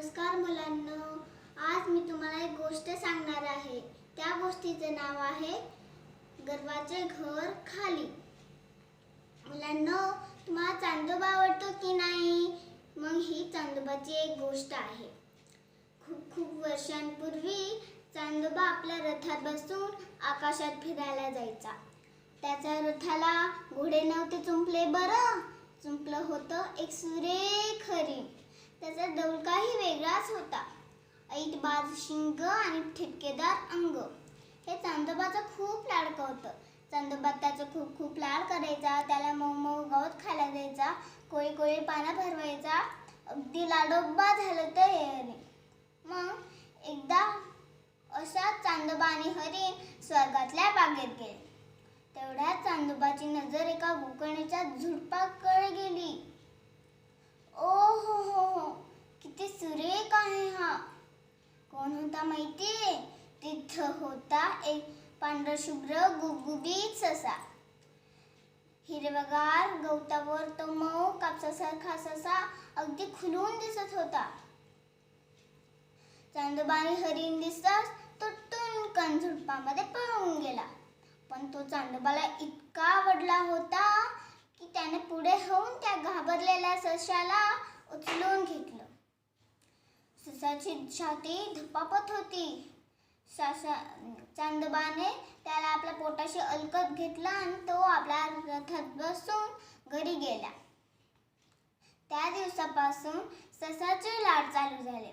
नमस्कार मुलांनो. आज मी तुम्हाला एक गोष्ट सांगणार आहे. त्या गोष्टीचे नाव आहे गर्वाचे घर खाली. मुलांनो तुम्हाला चांदोबा आवडतो की नाही? मग ही चांदोबाची एक गोष्ट आहे. खूप खूप वर्षांपूर्वी चांदोबा आपल्या रथात बसून आकाशात फिरायला जायचा. त्याच्या रथाला घोडे नव्हते चुंपले बरं. चुंपलं होतं एक सुरेख हरिण त्याचा डौलकाही वेगळाच होता. ऐतबाज शिंग आणि ठिपकेदार अंग. हे चांदोबाचं खूप लाडकं होतं. चांदोबा त्याचं खूप खूप लाड करायचा त्याला मऊ मऊ गवत खायला द्यायचा कोळी कोळी पानं भरवायचा अगदी लाडोबा झालं तर हे मग एकदा अशा चांदोबा आणि हरिण स्वर्गातल्या बागेत गेले. तेवढ्या चांदोबाची नजर एका गोकर्णीच्या झुडपाकडे गेली. ओ हो हो. हो किती सुरेख आहे हा. कोण होता माहितीये? तिथं होता एक पांढरशुभ्र गुबगुबीत ससा. हिरवगार गवतावर तो मऊ कापसासारखा ससा अगदी खुलून दिसत होता. चांदोबाने हरिण दिसताच तो टुनकन झुडपामध्ये पळून गेला. पण तो चांदोबाला इतका आवडला होता त्याने पुढे होऊन त्या घाबरलेल्या सशाला उचलून घेतलं. ससाची छाती धपापत होती. सासा चांदोबाने त्याला आपल्या पोटाशी अलकत घेतला आणि तो आपल्या रथात बसून घरी गेला. त्या दिवसापासून ससाचे लाड चालू झाले.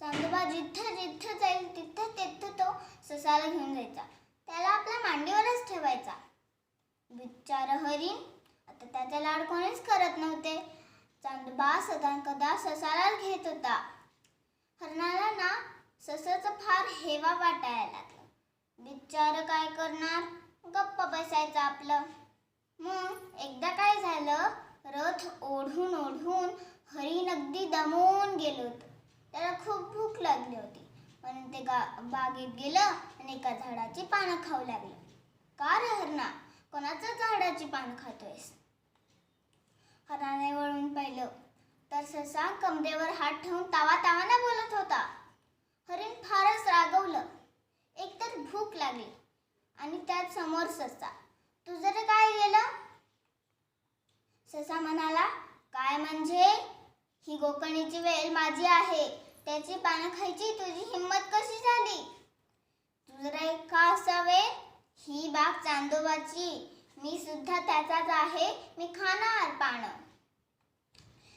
चांदोबा जिथं जिथं जाईल तिथं तिथं तो ससाला घेऊन जायचा. त्याला आपल्या मांडीवरच ठेवायचा. बिचार हरिण आता त्याचा लाड कोणीच करत नव्हते. चांदोबा सदा कदा ससालाच घेत होता. हरणाला ना ससाचं फार हेवा वाटायला लागला. बिचार काय करणार? गप्प बसायचं आपलं. मग एकदा काय झालं? रथ ओढून ओढून हरिण अगदी दमून गेलो होतो. त्याला खूप भूक लागली होती. म्हणून ते गा बागेत गेलं आणि एका झाडाची पानं खाऊ लागलं. का रे हरणा? कोणाच्या झाडाची पानं खातोयस? हरणाने वळून पाहिलं. तर ससा कमरेवर हात ठेवून तावा तावाना बोलत होता. हरिण फारच रागवलं. एकतर भूक लागली. आणि त्यात समोर ससा तुझं काय गेलं? ससा म्हणाला काय म्हणजे? ही गोकर्णीची वेळ माझी आहे. त्याची पानं खायची तुझी हिंमत कशी झाली? तुझं एक का असावे ही बाग चांदोबाची. मी सुद्धा त्याचा आहे मी खाणार पानं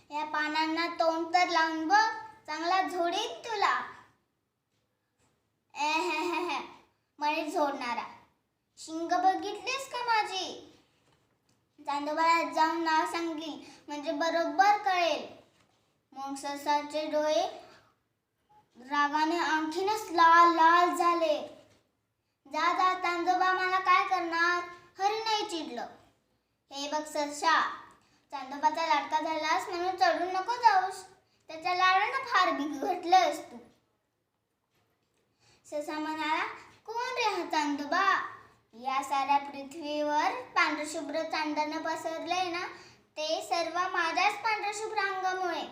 या पानांना तोंड तर लावून बघ चांगला झोडीन तुला. ए म्हणे झोडणारा. शिंग बघितलीस का माझी? चांदोबाला जाऊन नाव सांगली म्हणजे बरोबर कळेल. मग ससाचे डोळे रागाने आणखीनच लाल लाल झाले. जा जा चांदोबा मला काय करणार? हरी नाही चिडलं. हे बघ ससा चांदोबाचा लाडका झालास म्हणून चढून नको जाऊस. त्याच्या लाडानं फार बिघडलंस तू. ससा म्हणाला कोण रे हा चांदोबा? या साऱ्या पृथ्वीवर पांढरशुभ्र चांदणं पसरलंय ना? ते सर्व माझ्याच पांढरशुभ्र अंगामुळे.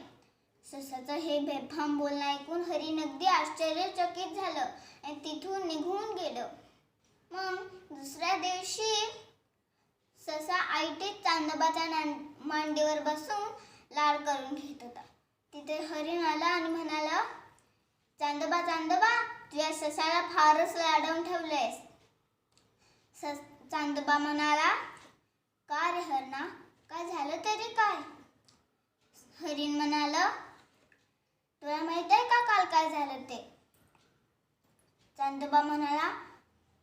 ससाचं हे बेफाम बोलणं ऐकून हरिण अगदी आश्चर्यचकित झालं आणि तिथून निघून गेलं. मग दुसऱ्या दिवशी ससा आयटीत चांदोबाचा नां- मांडीवर बसून लाड करून घेत होता. तिथे हरिण आला आणि म्हणाला चांदोबा चांदोबा तुझ्या ससाला फारच लाडवून ठेवलंयस. सस चांदोबा म्हणाला का रे हरणा काय झालं तरी काय? हरिण म्हणाला तुला माहीत आहे का काल काय झालं ते? चांदोबा म्हणाला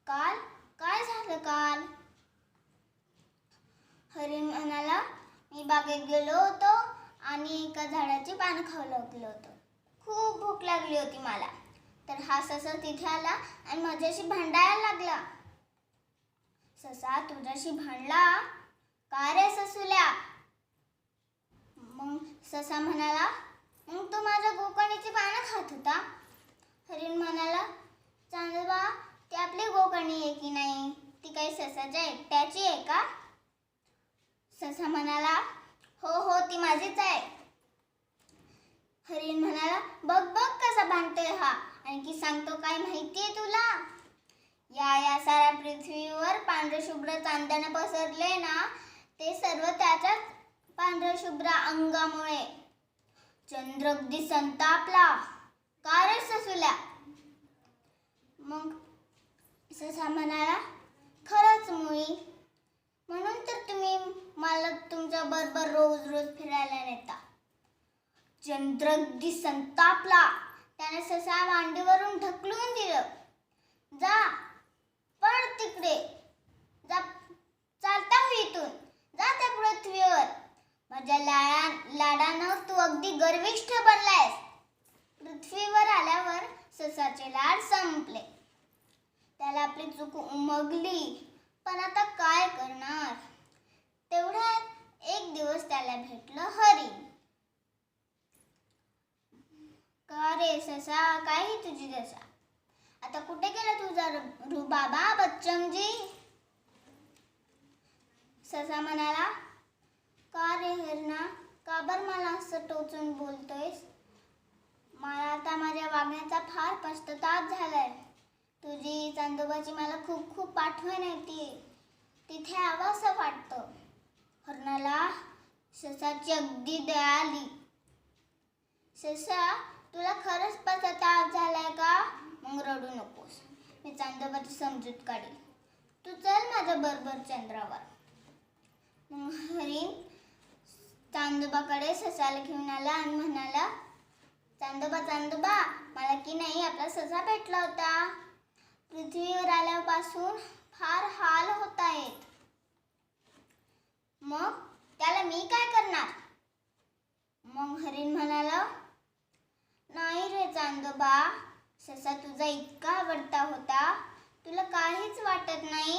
काल? काय झालं काल? हरिण म्हणाला मी बागेत गेलो होतो आणि एका झाडाची पानं खाऊ लागलो होतो. खूप भूक लागली होती मला. तर हा ससा तिथे आला आणि माझ्याशी भांडायला लागला. ससा तुझ्याशी भांडला? का रे ससुल्या? मग ससा म्हणाला मग तू माझ्या गोकर्णीची पानं खात होता? हरिण म्हणाला चांदबा ती आपली गोकर्णी आहे की नाही? ती काही ससाच्या एकट्याची आहे का? ससा म्हणाला हो हो ती माझीच आहे. हरिण म्हणाला बघ बघ कसा भांडतोय हा आणखी सांगतो काय माहितीये तुला? या या साऱ्या पृथ्वीवर पांढरशुभ्र शुभ्र पसरले ना ते सर्व त्याच्याच पांढरशुभ्र अंगामुळे. चंद्र अगदी संतापला. का रे ससुल्या? मग ससा म्हणाला खरंच मुळी म्हणून तर तुम्ही मला तुमच्या बरोबर रोज रोज फिरायला नेता. चंद्र अगदी संतापला. त्याने ससा मांडीवरून ढकलून दिलं. जा पण तिकडे. जा चालता हो इथून. जा त्या पृथ्वीवर. माझ्या लाडा लाडानं तू अगदी गर्विष्ठ बनलायस. पृथ्वीवर आल्यावर ससाचे लाड संपले. त्याला आपली चूक उमगली. पण आता काय करणार? तेवढ्यात एक दिवस त्याला भेटलं हरिण का रे ससा? काही तुझी दशा? आता कुठे गेला तुझा रुबाबा बच्चमजी ससा म्हणाला का रे हरणा? का बर मला असं टोचून बोलतोयस? मला आता माझ्या वागण्याचा फार पश्चाताप झालाय. तुझी चांदोबाची मला खूप खूप आठवण येते तिथे यावंसं वाटतं. हरणाला ससाची अगदी दया आली ससा तुला खरंच पश्चाताप झालाय का? मग रडू नकोस. मी चांदोबाची समजूत काढेल. तू चल माझ्या बरोबर चंद्रावर. मग हरिण चांदोबाकडे ससाला घेऊन आला आणि म्हणाला चांदोबा चांदोबा मला की नाही आपला ससा भेटला होता. पृथ्वीवर आल्यापासून फार हाल होत आहेत. मग त्याला मी काय करणार? मग हरिण म्हणाला नाही रे चांदोबा ससा तुझा इतका आवडता होता तुला काहीच वाटत नाही.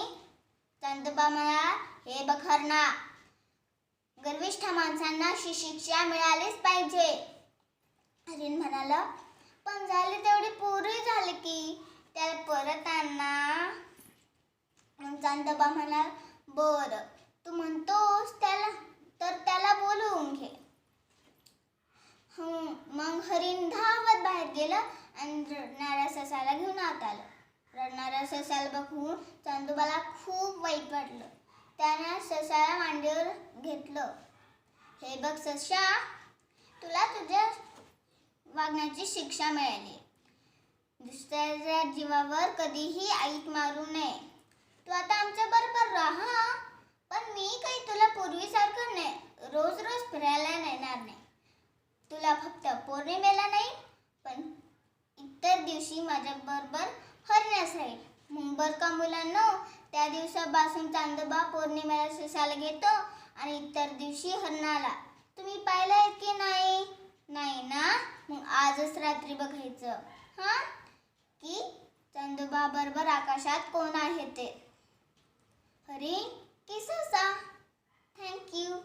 चांदोबा म्हणाला हे बघ हरणा गर्विष्ठ माणसांना शिशिक्षा शिक्षा मिळालीच पाहिजे. हरिण म्हणाला पण झाले तेवढी पुरी झाली की त्याला परत आणा. चांदोबा म्हणाल बर. तू म्हणतोस त्याला तर त्याला बोलवून घे. मग हरिण धावत बाहेर गेलं आणि रडणाऱ्या ससाला घेऊन आत आलं. रडणाऱ्या ससाला बघून चांदोबाला खूप वाईट वाटलं. त्यानं ससाला मांडीवर घेतलं. हे बघ ससा तुला तुझ्या वागण्याची शिक्षा मिळाली. दुसऱ्याच्या जीवावर कधीही ऐक मारू नये. तू आता आमच्या बरोबर राहा पण मी काही तुला पूर्वीसारखं नाही रोज रोज फिरायला नेणार नाही. तुला फक्त पौर्णिमेला नाही पण इतर दिवशी माझ्या बरोबर हरण्यास राहील मुंबर का मुलांना त्या दिवसापासून चांदोबा पौर्णिमेला ससाला घेतो आणि इतर दिवशी हरणाला. तुम्ही पाहिलं आहे की नाही? नाही ना? मग आजच रात्री बघायचं. हां? चंदोबा बरोबर आकाशात कोण आहे ते? हरी की ससा थँक्यू